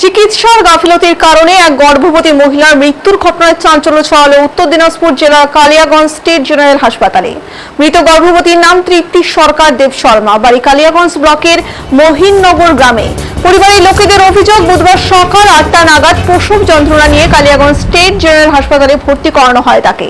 চিকিৎসার গাফিলতির কারণে এক গর্ভবতী মহিলার মৃত্যুর ঘটনায় চাঞ্চল্য ছড়ালো উত্তর দিনাজপুর জেলার কালিয়াগঞ্জ স্টেট জেনারেল হাসপাতালে। মৃত গর্ভবতীর নাম তৃপ্তি সরকার দেব শর্মা। বাড়ি কালিয়াগঞ্জ ব্লকের মহিননগর গ্রামে। পরিবারের লোকেদের অভিযোগ, বুধবার সকাল আটটা নাগাদ প্রসব যন্ত্রণা নিয়ে কালিয়াগঞ্জ স্টেট জেনারেল হাসপাতালে ভর্তি করানো হয় তাকে।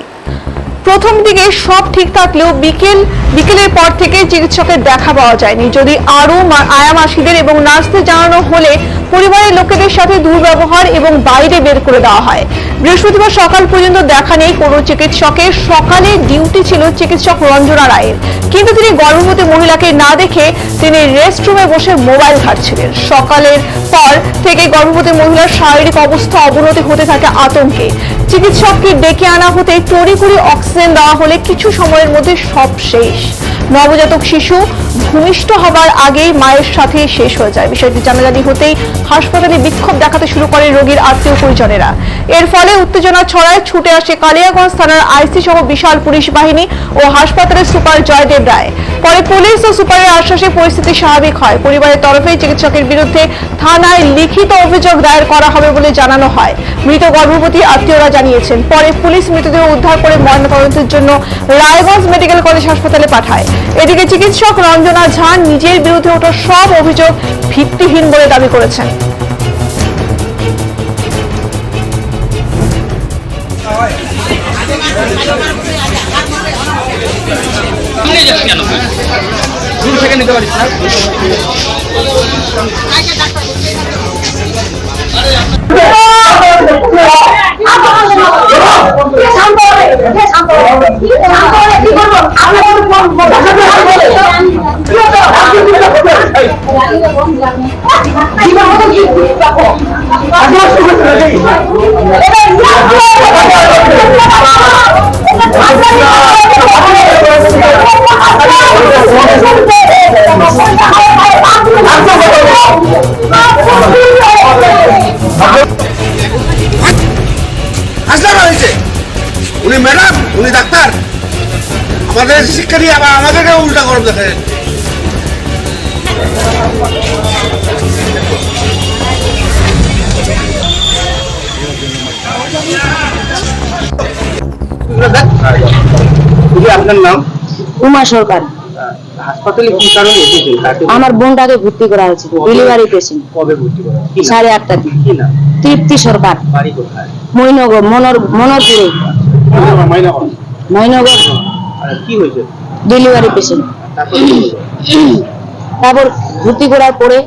প্রথম দিকে সব ঠিক থাকলেও বিকেল, বিকেলের পর থেকে চিকিৎসকের দেখা পাওয়া যায়নি। যদি আরও মা- আয়া মাসিদের এবং নার্সদের জানানো হলে পরিবারের লোকেদের সাথে দুর্ব্যবহার এবং বাইরে বের করে দেওয়া হয়। বৃহস্পতিবার সকাল পর্যন্ত দেখা নেই কোনো চিকিৎসকের। সকালে ডিউটি ছিল চিকিৎসক রঞ্জনা রায়ের। কিন্তু তিনি গর্ভবতী মহিলাকে না দেখে তিনি রেস্ট রুমে বসে মোবাইল ঘাটছিলেন। সকালের পর থেকে গর্ভবতী মহিলার শারীরিক অবস্থা অবনতি হতে থাকে আতঙ্কে। চিকিৎসককে ডেকে আনা হতে তড়িঘড়ি অক্সিজেন দেওয়া হলে কিছু সময়ের মধ্যে সব শেষ। নবজাতক শিশু ভূমিষ্ঠ হবার আগেই মায়ের সাথে শেষ হয়ে যায়। বিষয়টি জানাজানি হতেই হাসপাতালে বিক্ষোভ দেখাতে শুরু করে রোগীর আত্মীয় পরিজনেরা। এর ফলে উত্তেজনা ছড়ায় ছুটে আসে কালিয়াগঞ্জ থানার আইসি সহ বিশাল পুলিশ বাহিনী ও হাসপাতালের সুপার জয়দেব রায়। পরে পুলিশ ও সুপারের আশ্বাসে পরিস্থিতি স্বাভাবিক হয়। পরিবারের তরফে চিকিৎসকের বিরুদ্ধে থানায় লিখিত অভিযোগ দায়ের করা হবে বলে জানানো হয়। মৃত গর্ভবতী আত্মীয়রা জানিয়েছেন। পরে পুলিশ মৃতদেহ উদ্ধার করে ময়নাতদন্তের জন্য রায়গঞ্জ মেডিকেল কলেজ হাসপাতালে পাঠায়। এদিকে চিকিৎসক রঞ্জনা ঝা নিজের বিরুদ্ধে ওঠা সব অভিযোগ ভিত্তিহীন বলে দাবি করেছেন। দূর থেকে নিতে পারিস না? হয়েছে উনি ম্যাডাম উনি ডাক্তার। আমাদের শিক্ষা দিয়ে আবার আমাদেরকে উল্টা গরম দেখে আপনার নাম? উমা সরকার। হাসপাতালে কি কারণে এসেছেন? আমার বোনটাকে ভর্তি করা হয়েছে ডেলিভারি পেশেন্ট। কবে ভর্তি করা? সাড়ে আটটা দিন তৃপ্তি সরকার। বাড়ি কোথায়? মৈনগর মনোর মনোরপুরে। মাইনা মৈনগর কি হয়েছে? Delivery patient. তারপর কি হলো? তারপর ভর্তি করার পরে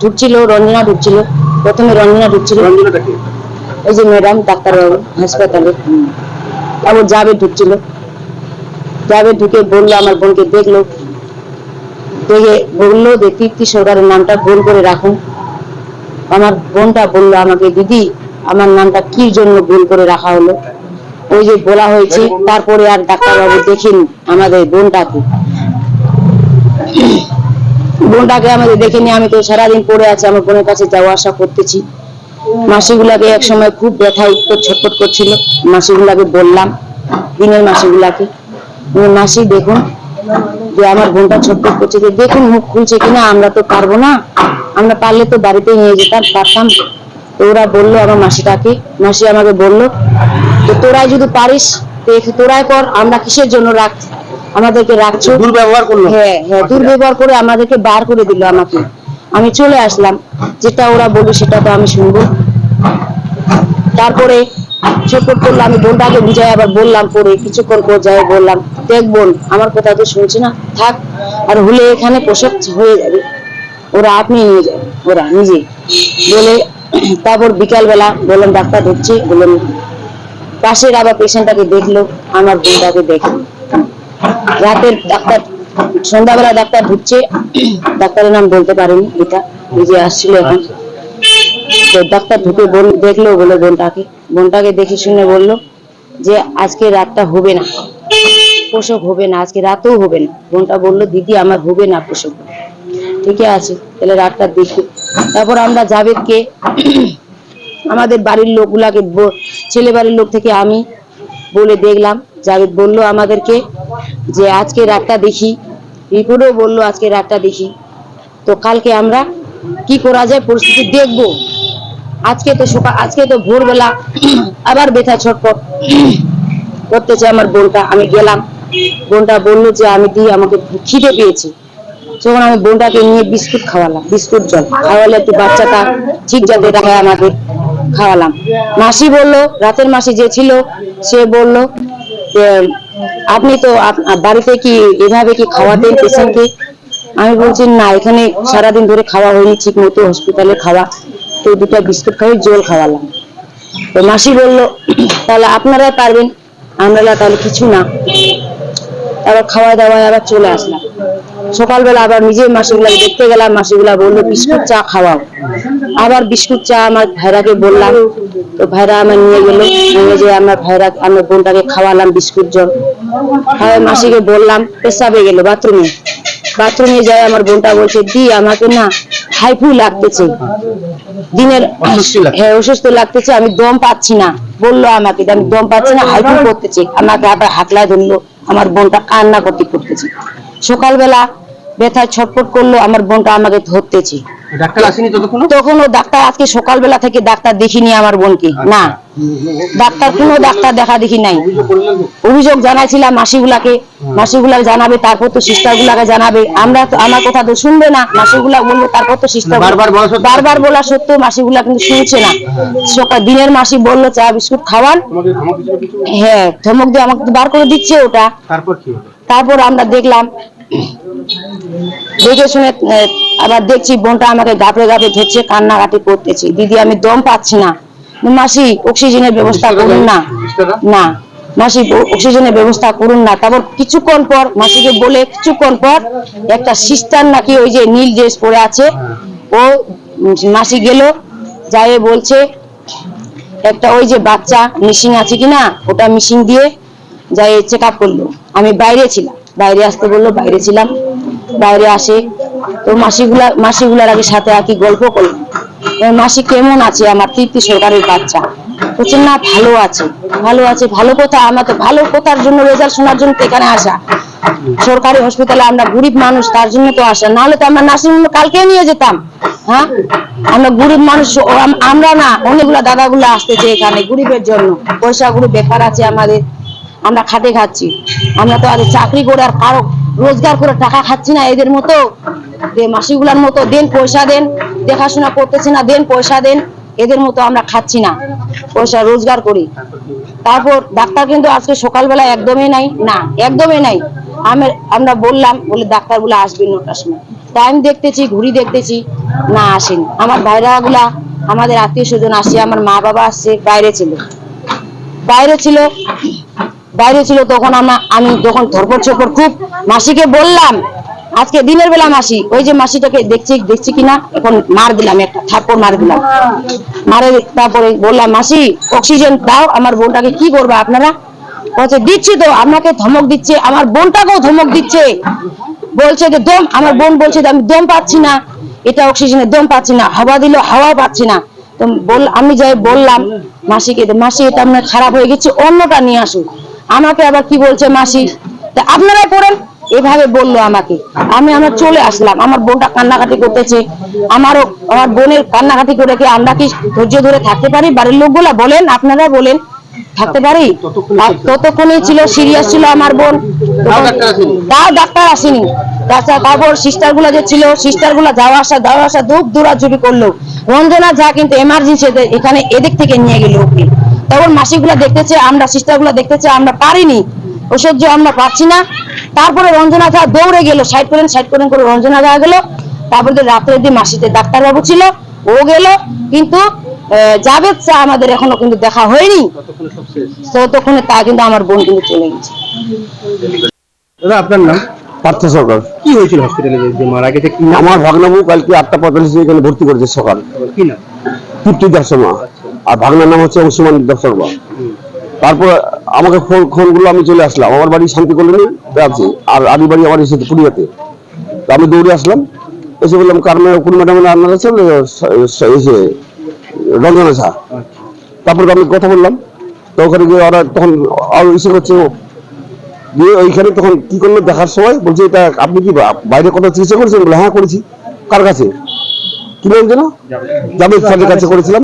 ঢুকছিল রঞ্জনা ঢুকছিল। প্রথমে রঞ্জনা ঢুকছিল। ওই যে ম্যাডাম ডাক্তারবাবু হাসপাতালে। তারপর যাবে ঢুকছিল। যাবে ঢুকে বলল, আমার বোনকে দেখল। দেখে বলল যে তৃপ্তি সরকারের নামটা ভুল করে রাখুন আমার বোনটা বলল আমাকে, দিদি, আমার নামটা কি জন্য ভুল করে রাখা হলো? ওই যে বলা হয়েছে, তারপরে আর ডাক্তারবাবু দেখেন, আমাদের বোনটাকে। বোনটাকে আমাদের দেখেনি, আমি তো সারাদিন পড়ে আছি, আমার বোনের কাছে যাওয়া আসা করতেছি। মাসিগুলাকে এক সময় খুব ব্যথা উত্তর ছটফট করছিল, মাসিগুলাকে বললাম, দিনের মাসিগুলাকে। মাসি দেখুন যে আমার বোনটা ছটফট করছে যে দেখুন মুখ খুলছে কিনা আমরা তো পারব না। আমরা পারলে তো বাড়িতে নিয়ে যেতাম পারতাম। তো ওরা বলল আমার মাসিটাকে মাসি আমাকে বলল তো তোরাই যদি পারিস তোরাই কর আমরা কিসের জন্য রাখ আমাদেরকে রাখছো? দুর্ব্যবহার করল। হ্যাঁ হ্যাঁ দুর্ব্যবহার করে আমাদেরকে বার করে দিল আমাকে। আমি চলে আসলাম যেটা ওরা বলবে সেটা তো আমি শুনব। তারপরে ছটফট করল আমি বোনটাকে বুঝাই আবার বললাম পরে, কিছুক্ষণ পর যাই বললাম, দেখ বোন, আমার কথা তো শুনছি না, থাক, আর হলে এখানে প্রসব হয়ে যাবে। ওরা আপনি নিয়ে যাবে ওরা নিজে। বলে, তারপর বিকালবেলা বললাম, ডাক্তার ঢুকছে বললাম, পাশের আবার পেশেন্টটাকে দেখল, আমার বোনটাকে দেখল। রাতের ডাক্তার, সন্ধ্যাবেলা ডাক্তার ঢুকছে, ডাক্তারের নাম বলতে পারেনি, এটা, নিজে আসছিল এখন। ডাক্তার ঢুকে বল দেখল বলে বোনটাকে বোনটাকে দেখে শুনে বলল যে আজকে রাতটা হবে না, প্রসব হবে না, আজকে রাতেও হবে না। বোনটা বলল, দিদি, আমার হবে না প্রসব। ঠিকই আছে, তাহলে রাতটা দেখি। তারপর আমরা জাভেদকে, আমাদের বাড়ির লোকগুলাকে ছেলে বাড়ির লোক থেকে আমি বলে দেখলাম। জাভেদ বলল আমাদেরকে যে আজকে রাতটা দেখি। রিপোর্টও বলল আজকে রাতটা দেখি। তো কালকে আমরা কি করা যায় পরিস্থিতি দেখব। আজকে তো সকাল, আজকে তো ভোরবেলা আবার ব্যথা ছটপট করতেছে আমার বোনটা। আমি গেলাম, বোনটা বলল যে আমি দিই আমাকে খিদে পেয়েছে। তখন আমি বোনটাকে নিয়ে বিস্কুট খাওয়ালাম, বিস্কুট জল। খাওয়ালে একটু বাচ্চাটা ঠিক যাতে রাখে আমাকে খাওয়ালাম। মাসি বলল, রাতের মাসি যে ছিল, সে বলল আপনি তো বাড়িতে কি এভাবে কি খাওয়াতেন পেশেন্টকে আমি বলছি, না, এখানে সারাদিন ধরে খাওয়া হয়নি, ঠিক মতো হসপিটালে খাওয়া তো দুটো বিস্কুট খাই, জল খাওয়ালাম। তো মাসি বলল, তাহলে আপনারাই পারবেন আমরা তাহলে কিছু না। আবার খাওয়া দাওয়ায় আবার চলে আসলাম। সকালবেলা আবার নিজে মাসিগুলা দেখতে গেলাম, মাসিগুলা বলল, বিস্কুট চা খাওয়াও। আবার বিস্কুট চা আমার ভাইরাকে বললাম, তো ভাইরা আমার নিয়ে গেলো। নিয়ে যে আমার ভাইরা, আমার বোনটাকে খাওয়ালাম বিস্কুট, জল। খাওয়াই মাসিকে বললাম, পেশাবে গেলো বাথরুমে। বাথরুমে যাই আমার বোনটা বলছে, দি, আমাকে না। হাইফু লাগতেছে। দিনের হ্যাঁ অসুস্থ লাগতেছে আমি দম পাচ্ছি না। বলল আমাকে আমি দম পাচ্ছি না হাইফু করতেছে। আমাকে আবার হাতলায় ধরলো আমার বোনটা কান্না করতে করতেছে। সকালবেলা ব্যথায় ছটফট করল আমার বোনটা আমাকে ধরতেছে। ডাক্তার আসেনি ততক্ষণ তখন ও ডাক্তার আজকে সকালবেলা থেকে ডাক্তার দেখিনি আমার বোনকে। না। ডাক্তার কোনো ডাক্তার দেখা দেখি নাই। অভিযোগ জানাইছিলাম মাসিগুলাকে। মাসিগুলা জানাবে তারপর তো সিস্টার গুলাকে জানাবে। আমরা তো আমার কথা তো শুনবে না। মাসিগুলা বলবে তারপর তো সিস্টার বারবার বলা সত্ত্বেও- বারবার বলা সত্ত্বেও মাসিগুলা কিন্তু শুনছে না। সকাল দিনের মাসি বলল চা বিস্কুট খাওয়ান। হ্যাঁ ধমক দিয়ে আমাকে বার করে দিচ্ছে ওটা। তারপর কি তারপর আমরা দেখলাম দেখে শুনে আবার দেখছি বোনটা আমাকে গাপড়ে গাপড়ে ধরছে কান্নাকাটি করতেছে। দিদি আমি দম পাচ্ছি না। মাসি অক্সিজেনের ব্যবস্থা করুন না। না। মাসি অক্সিজেনের ব্যবস্থা করুন না। তারপর কিছুক্ষণ পর মাসিকে বলে কিছুক্ষণ পর একটা সিস্টার নাকি ওই যে নীল ড্রেস পরে আছে ও মাসি গেল যাই বলছে একটা ওই যে বাচ্চা মিশিং আছে কিনা ওটা মিশিং দিয়ে যাই চেক আপ করল। আমি বাইরে ছিলাম। বাইরে আসতে বলল, বাইরে ছিলাম। বাইরে আসে, তো মাসিগুলা, মাসিগুলার আগে সাথে আর কি গল্প করলাম মাসি কেমন আছে আমার তৃপ্তি সরকারের বাচ্চা? বলছে, না, ভালো আছে ভালো আছে, ভালো কথা, আমার তো ভালো কথার জন্য রেজাল্ট শোনার জন্য এখানে আসা। সরকারি হসপিটালে আমরা গরিব মানুষ, তার জন্য তো আসা। নাহলে তো আমরা নার্সিং হোমে কালকে নিয়ে যেতাম হ্যাঁ? আমরা গরিব মানুষ আমরা না, অনেকগুলা দাদাগুলো আসতেছে এখানে গরিবের জন্য। পয়সা গুলো বেকার আছে আমাদের। আমরা খাটে খাচ্ছি। আমরা তো আর চাকরি করে আর কারও রোজগার করে টাকা খাচ্ছি না এদের মতো। মাসিগুলার মতো দেন, পয়সা দেন, দেখাশোনা করতেছে না, দেন, পয়সা দেন, এদের মতো আমরা খাচ্ছি না। পয়সা রোজগার করি। তারপর ডাক্তার কিন্তু আজকে সকালবেলা একদমই নাই, না, একদমই নাই। আমি, আমরা বললাম, বলে ডাক্তারগুলো আসবে নটার সময়। টাইম দেখতেছি ঘুরি দেখতেছি, না আসেন। আমার ভাইরা গুলা আমাদের আত্মীয় স্বজন আসছে আমার মা বাবা আসছে, বাইরে ছিল। বাইরে ছিল বাইরে ছিল তখন আমরা, আমি যখন ধরপড় ছপড় খুব মাসিকে বললাম, আজকে দিনের বেলা মাসি, ওই যে মাসিটাকে দেখছি দেখছি কিনা, এখন মার দিলাম, একটা থাপ্পড় মার দিলাম। মারে তারপরে বললাম, মাসি অক্সিজেন দাও, আমার বোনটাকে কি করবে আপনারা? বলছে, দিচ্ছি তো আপনাকে ধমক দিচ্ছে, আমার বোনটাকেও ধমক দিচ্ছে। বলছে যে, দম, আমার বোন বলছে যে, আমি দম পাচ্ছি না, এটা অক্সিজেনের দম পাচ্ছি না, হাওয়া দিল, হাওয়া পাচ্ছি না। তো বল, আমি যাই বললাম মাসিকে, মাসি, এটা আপনার খারাপ হয়ে গেছে, অন্যটা নিয়ে আসুন। আমাকে আবার কি বলছে মাসি? তা আপনারাই পড়েন। এভাবে বলল আমাকে। আমি আমার চলে আসলাম। আমার বোনটা কান্নাকাটি করতেছে। আমারও আমার বোনের কান্নাকাটি করে কি আমরা কি ধৈর্য ধরে থাকতে পারি? বাড়ির লোকগুলা বলেন আপনারা বলেন। থাকতে পারি? ততক্ষণে ছিল। সিরিয়াস ছিল আমার বোন। তাও ডাক্তার আসেনি? আসেনি। তারপর সিস্টারগুলা যে ছিল সিস্টারগুলা যাওয়া আসা যাওয়া আসা দুপ দৌড়াচুরি করল। রঞ্জনা যা কিন্তু এমার্জেন্সি এখানে এদিক থেকে নিয়ে গেল ওকে। তখন মাসিগুলা দেখতেছে আমরা সিস্টারগুলা দেখতেছে আমরা পারিনি। ঐশ্বর্য আমরা পারছি না। তারপরে রঞ্জনা যা দৌড়ে গেল সাইড করেন সাইড করেন করে রঞ্জনা যা গেল। তারপরে রাত্রে দিয়ে মাসিতে ডাক্তারবাবু ছিল ও গেল। কিন্তু জাভেদ চা আমাদের এখনও কিন্তু দেখা হয়নি। ততক্ষণ তা কিন্তু আমার বোন কিন্তু চলে গেছে। দাদা আপনার নাম? পার্থ সরকার। কি হয়েছিল হসপিটালে যে মারা গেছে? কি নাম? আমার ভাগনাবু কালকে আটটা পঁয়তাল্লিশে এখানে ভর্তি করেছে সকাল। কি নাম? তৃপ্তি দাস শর্মা আর ভাগনার নাম হচ্ছে অংশুমান দাস শর্মা। তারপর আমাকে ফোন ফোনগুলো আমি চলে আসলাম। আমার বাড়ি শান্তি কলোনি আছে আর আদি বাড়ি আমার এসে পুরিয়াতে তো আমি দৌড়ে আসলাম। এসে বললাম কারণ কোন ম্যাডাম রান্নার আছে? এসে রঞ্জনা ঝা। তারপর আমি কথা বললাম। তো ওখানে গিয়ে ওরা তখন আরও ইসে করছে ও। দিয়ে ওইখানে তখন কি করল দেখার সময় বলছে এটা আপনি কি বাইরে কোথাও চিকিৎসা করেছেন? বলে হ্যাঁ করেছি। কার কাছে? কি বলছে না জাভেদ স্যারের কাছে। করেছিলাম।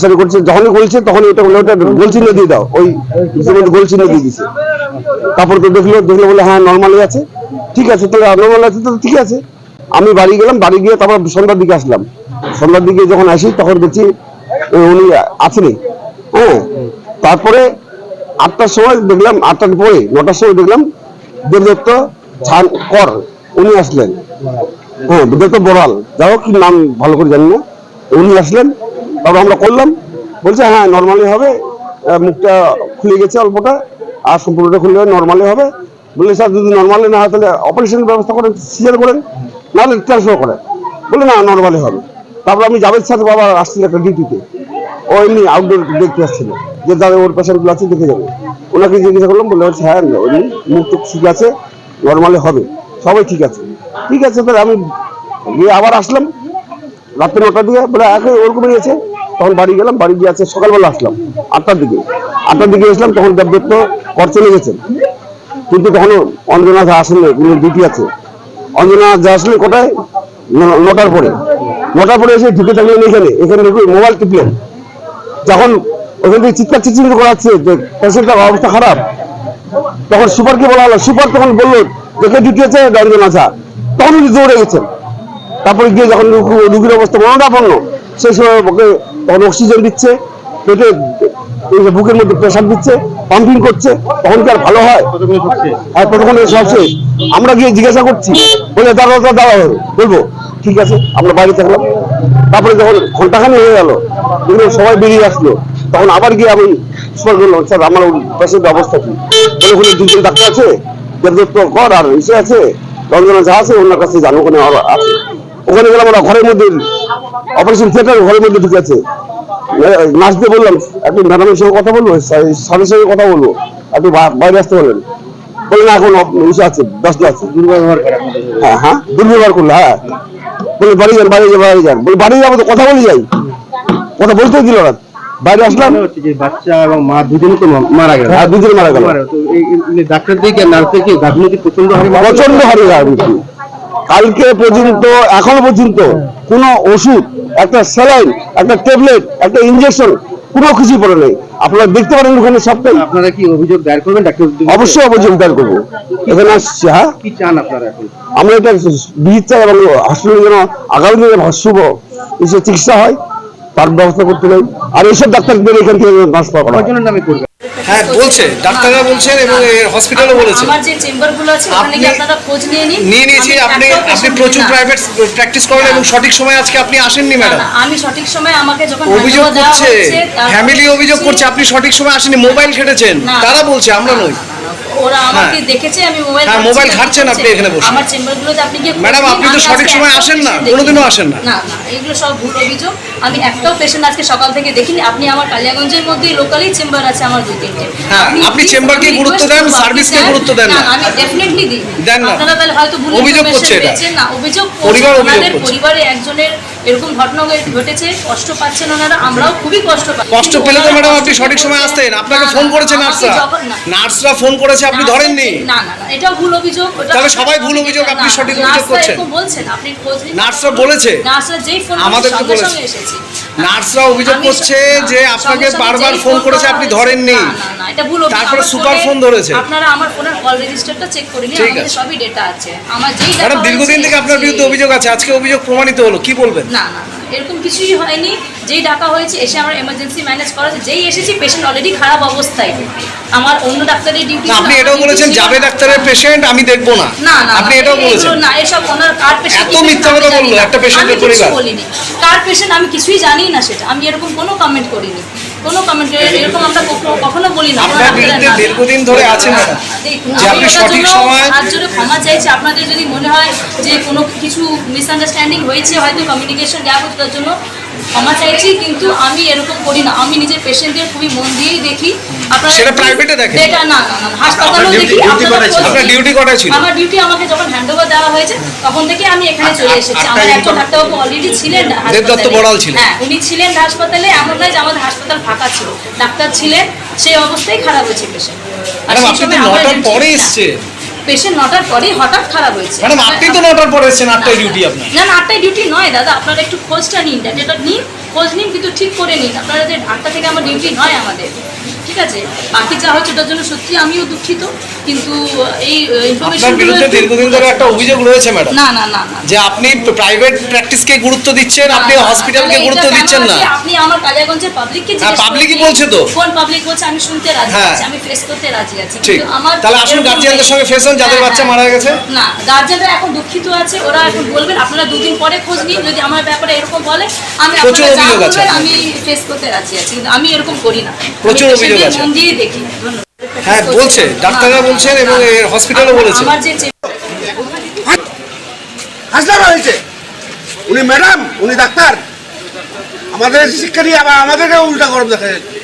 স্যার করছে যখনই তখনই ওটা দিয়ে দাও। ওই চিহ্ন দিয়ে দিছে। তারপর তো দেখল দেখল বলে হ্যাঁ আছে। ঠিক আছে তো নর্মাল আছে তো ঠিক আছে। আমি বাড়ি গেলাম, বাড়ি গিয়ে তারপর সন্ধ্যার দিকে আসলাম। সন্ধ্যার দিকে যখন আসি, তখন দেখছি উনি আছেনি হ্যাঁ তারপরে আটটার সময় দেখলাম, আটটার পরে, নটার সময় দেখলাম, দেবদত্ত কর, উনি আসলেন। হ্যাঁ দেবদত্ত বড়াল। যাই হোক, কি নাম ভালো করে জানি না। উনি আসলেন তারপর আমরা করলাম। বলছে হ্যাঁ নর্মালি হবে। মুখটা খুলে গেছে অল্পটা, আর সম্পূর্ণটা খুলে যাবে নর্মালি হবে। বললে, স্যার, যদি নর্মালি না হয়, তাহলে অপারেশনের ব্যবস্থা করেন সিজার করেন, নাহলে ট্রান্সফার করেন। বলে না নর্মালি হবে। তারপর আমি জাভেদ স্যার বাবা আসছিল একটা ডিউটিতে ও এমনি আউটডোর দেখতে আসছিল, যে দাদা ওর পেশেন্টগুলো আছে, দেখে যাবে। ওনাকে জিজ্ঞাসা করলাম বলে বলছে হ্যাঁ উনি মুখ টুক ঠিক আছে নর্মালি হবে, সবাই ঠিক আছে। ঠিক আছে, তাহলে আমি গিয়ে আবার আসলাম। রাত্রে নটার দিকে বলে এখন ওরকমই আছে তখন বাড়ি গেলাম, বাড়ি গিয়ে আছে সকালবেলা আসলাম, আটটার দিকে। আটটার দিকে এসলাম, তখন দেবদত্ত কর চলে গেছেন কিন্তু তখনও অঞ্জনা যা আসলে ডিউটি আছে। অঞ্জনা যা আসলে কোথায় ন- নটার পরে। নটার পরে এসে ঢুকে থাকলেন এখানে। এখানে দেখুন, মোবাইল টিপলেন। যখন ওখান থেকে চিৎকার চিৎচির করাচ্ছে যে পেশেন্টের অবস্থা খারাপ? তখন সুপারকে বলা হলো। সুপার তখন বলল, দেখে ডিউটি আছে অঞ্জনা ঝা তখন দৌড়ে গেছেন। তারপরে গিয়ে যখন রুগীর অবস্থা মরণাপন্ন সেই সময় ওকে তখন অক্সিজেন দিচ্ছে পেটে এই যে বুকের মধ্যে প্রেশার দিচ্ছে পাম্পিং করছে তখন কি আর ভালো হয়? আর প্রটোকল সব শেষ আমরা গিয়ে জিজ্ঞাসা করছি বলে দাঁড়াও দাঁড়াও বলব ঠিক আছে আমরা বাইরে থাকলাম। তারপরে যখন ঘন্টাখানি হয়ে গেল দেখলাম সবাই বেরিয়ে আসলো। তখন আবার গিয়ে আমি সুপার বললাম স্যার আমার পেশেন্টের অবস্থা কি? বলে ওখানে দুজন ডাক্তার আছে দেবদত্ত কর আর ইসে আছে রঞ্জনা যা আছে ওনার কাছে জানো ওখানে আছে ওখানে গেলাম ওরা ঘরের মধ্যে অপারেশন থিয়েটার ঘরের মধ্যে ঢুকে আছে। দিয়ে বললাম একটু ম্যাডামের সঙ্গে কথা বলব? স্যারের সঙ্গে কথা বলব? একটু বাইরে আসতে বললেন বলে এখন ইসে আছে ব্যস্ত আছে। হ্যাঁ হ্যাঁ দুর্ব্যবহার করল হ্যাঁ। বলে বাড়ি যান বাড়ি যান বাড়ি যান। বলে বাড়ি যাব তো কথা বলে যাই। কথা বলতে দিল না। বাইরে আসলাম। বাচ্চা এবং মা দুজনে তো মারা গেল। হ্যাঁ দুজন মারা গেল। ডাক্তার দিকে নার্সের কি গাফিলতি প্রচণ্ড হারে প্রচণ্ড হারে মৃত্যু কালকে পর্যন্ত এখনও পর্যন্ত কোনো ওষুধ একটা স্যালাইন একটা ট্যাবলেট একটা ইঞ্জেকশন কোনো কিছুই পড়ে নেই। আপনারা দেখতে পারেন ওখানে সবটাই। আপনারা কি অভিযোগ দায়ের করবেন? ডাক্তার অবশ্যই অভিযোগ দায়ের করব। এখানে আসছি হ্যাঁ? কি চান আপনারা এখন? আমরা এটা চাই এবং হসপিটালে যেন আগামী দিনে শুভ চিকিৎসা হয় তার ব্যবস্থা করতে হবে আর এইসব ডাক্তারদের এখান থেকে ট্রান্সফার করা নামে করবে? হ্যাঁ বলছে। ডাক্তাররা বলছেন এবং হসপিটালও বলেছে। আমার যে চেম্বার আছে ওখানে আপনি- আপনারা খোঁজ নিয়ে নিন। নিয়ে নিয়েছি। আপনি আপনি প্রচুর প্রাইভেট প্র্যাকটিস করেন এবং সঠিক সময় আজকে আপনি আসেননি ম্যাডাম না, আমি সঠিক সময় আমাকে যখন অভিযোগ করছে। ফ্যামিলি অভিযোগ করছে আপনি সঠিক সময় আসেননি মোবাইল ঘেটেছেন না। তারা বলছে আমরা নই। ওরা আমাকে হ্যাঁ। দেখেছে আমি মোবাইল হ্যাঁ, মোবাইল ঘাঁটছেন আপনি এখানে বসে। আমার চেম্বার আপনি গিয়ে ম্যাডাম, আপনি তো সঠিক সময় একটাও আসেন না, কোনোদিনও আসেন না। না না এগুলো সব ভুল অভিযোগ আমি একটাও পেশেন্ট আজকে সকাল থেকে দেখিনি আপনি আমার কালিয়াগঞ্জের লোকালি চেম্বার আছে আমার দুই তিনটে হ্যাঁ, আপনি চেম্বারকে গুরুত্ব দেন, সার্ভিসকে গুরুত্ব দেন না। আমি ডেফিনেটলি দিই দেন না। আপনারা তাহলে হয়তো ভুল অভিযোগ করছে এটা। না অভিযোগ। পরিবার অভিযোগ পরিবারে একজনের এরকম ঘটনা ঘটেছে কষ্ট পাচ্ছেন ওনারা আমরাও খুবই কষ্ট কষ্ট পেলে তো ম্যাডাম আপনি সঠিক সময় আসতেন আপনাকে ফোন না, করেছে নার্সরা নার্সরা ফোন করেছে আপনি ধরেননি না না এটাও ভুল অভিযোগ তাহলে সবাই ভুল অভিযোগ, আপনি সঠিক অভিযোগ নার্সরা করছেন। এরকম বলছেন আপনি খোঁজ নিন। নার্সরা বলেছে? নার্সরা যেই ফোন আমাদেরকে বলেছে। নার্সরা অভিযোগ করছে যে আপনাকে বারবার ফোন করেছে আপনি ধরেননি না, না, না, এটা ভুল অভিযোগ। তারপরে সুপার ফোন ধরেছে। আপনারা আমার ফোনের কল রেজিস্টারটা চেক করে নিন আমাদের সবই ডেটা আছে আমার যেই ম্যাডাম দীর্ঘদিন থেকে আপনার বিরুদ্ধে অভিযোগ আছে আজকে অভিযোগ প্রমাণিত হলো কি বলবেন না না, এরকম কিছুই হয়নি। যেই ডাকা হয়েছে এসে আমার এমার্জেন্সি ম্যানেজ করা হয়েছে। যেই এসেছি পেশেন্ট অলরেডি খারাপ অবস্থায়। আমার অন্য ডাক্তারের ডিউটি আপনি এটাও বলেছেন যাবে ডাক্তারের পেশেন্ট আমি দেখব না। না না আপনি এটাও বলেছেন। না এসব ওনার কার পেশেন্ট এত মিথ্যা কথা বলল একটা পেশেন্টের পরিবার আমি পরিবার। বলিনি। কার পেশেন্ট আমি কিছুই জানি না সেটা। আমি এরকম কোনো কমেন্ট করিনি। কোনো কমেন্ট এরকম আমরা কখনো- বলি না আপনার বিরুদ্ধে দীর্ঘদিন ধরে আছে ম্যাডাম। যে আপনি সঠিক সময়- আজ জোড়ে ক্ষমা চাইছি। আপনাদের যদি মনে হয় যে কোনো কিছু মিসআন্ডারস্ট্যান্ডিং হয়েছে হয়তো কমিউনিকেশন গ্যাপ হতে তার জন্য ক্ষমা চাইছি কিন্তু আমি এরকম করি না আমি নিজের পেশেন্টদের খুবই মন দিয়েই দেখি আপনারা সেটা এ দেখেন? এটা না না হাসপাতালেও দেখি আপনারা। ডিউটি কটায় ছিল? আমার ডিউটি আমাকে যখন হ্যান্ডওভার দেওয়া হয়েছে তখন থেকে আমি এখানে চলে এসেছি আমার একজন ডাক্তারবাবু অলরেডি ছিলেন। দেবদত্ত বড়াল ছিলেন। হ্যাঁ উনি ছিলেন হাসপাতালে এমন নয় যে আমাদের হাসপাতাল ফাঁকা ছিল ডাক্তার ছিলেন সেই অবস্থায় খারাপ হয়েছে পেশেন্ট আর আপনি তো নটার পরে এসছে পেশেন্ট নটার পরেই হঠাৎ খারাপ হয়েছে। ম্যাডাম আপনি তো নটার পরে এসেছেন আটটায় ডিউটি আপনার। না না আটটায় ডিউটি নয় দাদা আপনারা একটু খোঁজটা নিন এটা নিন। খোঁজ নিন কিন্তু ঠিক করে নিন। আপনারা যে আটটা থেকে আমার ডিউটি নয় আমাদের। ঠিক আছে। বাকি যা হচ্ছে ওটার জন্য সত্যি আমিও দুঃখিত কিন্তু এই ইনফরমেশন বিরুদ্ধে দীর্ঘদিন ধরে একটা অভিযোগ রয়েছে ম্যাডাম না না না যে আপনি প্রাইভেট প্র্যাকটিসকে গুরুত্ব দিচ্ছেন আপনি হসপিটালকে গুরুত্ব দিচ্ছেন না? আপনি আমার কালিয়াগঞ্জের পাবলিককে হ্যাঁ, জিজ্ঞেস public ই বলছে তো। কোন পাবলিক বলছে আমি শুনতে রাজি হ্যাঁ। আছি আমি ফেস করতে রাজি আছি। কিন্তু আমার তাহলে আসুন গার্জিয়ানদের সঙ্গে ফেস হন যাদের হ্যাঁ, বাচ্চা হ্যাঁ। মারা গেছে। না গার্জেনরা এখন দুঃখিত আছে ওরা এখন বলবেন আপনারা দুদিন পরে খোঁজ নিন যদি আমার ব্যাপারে এরকম বলে আমি আপনারা আমি ফেস করতে রাজি আছি কিন্তু আমি এরকম করি না। প্রচুর অভিযোগ আছে। মন দেখি। হ্যাঁ বলছে ডাক্তাররা বলছেন এবং হসপিটালও বলেছে। আমার যে হয়েছে। উনি ম্যাডাম উনি ডাক্তার। আমাদের শিক্ষা নিয়ে আবার আমাদেরকে উল্টা গরম দেখা যাচ্ছে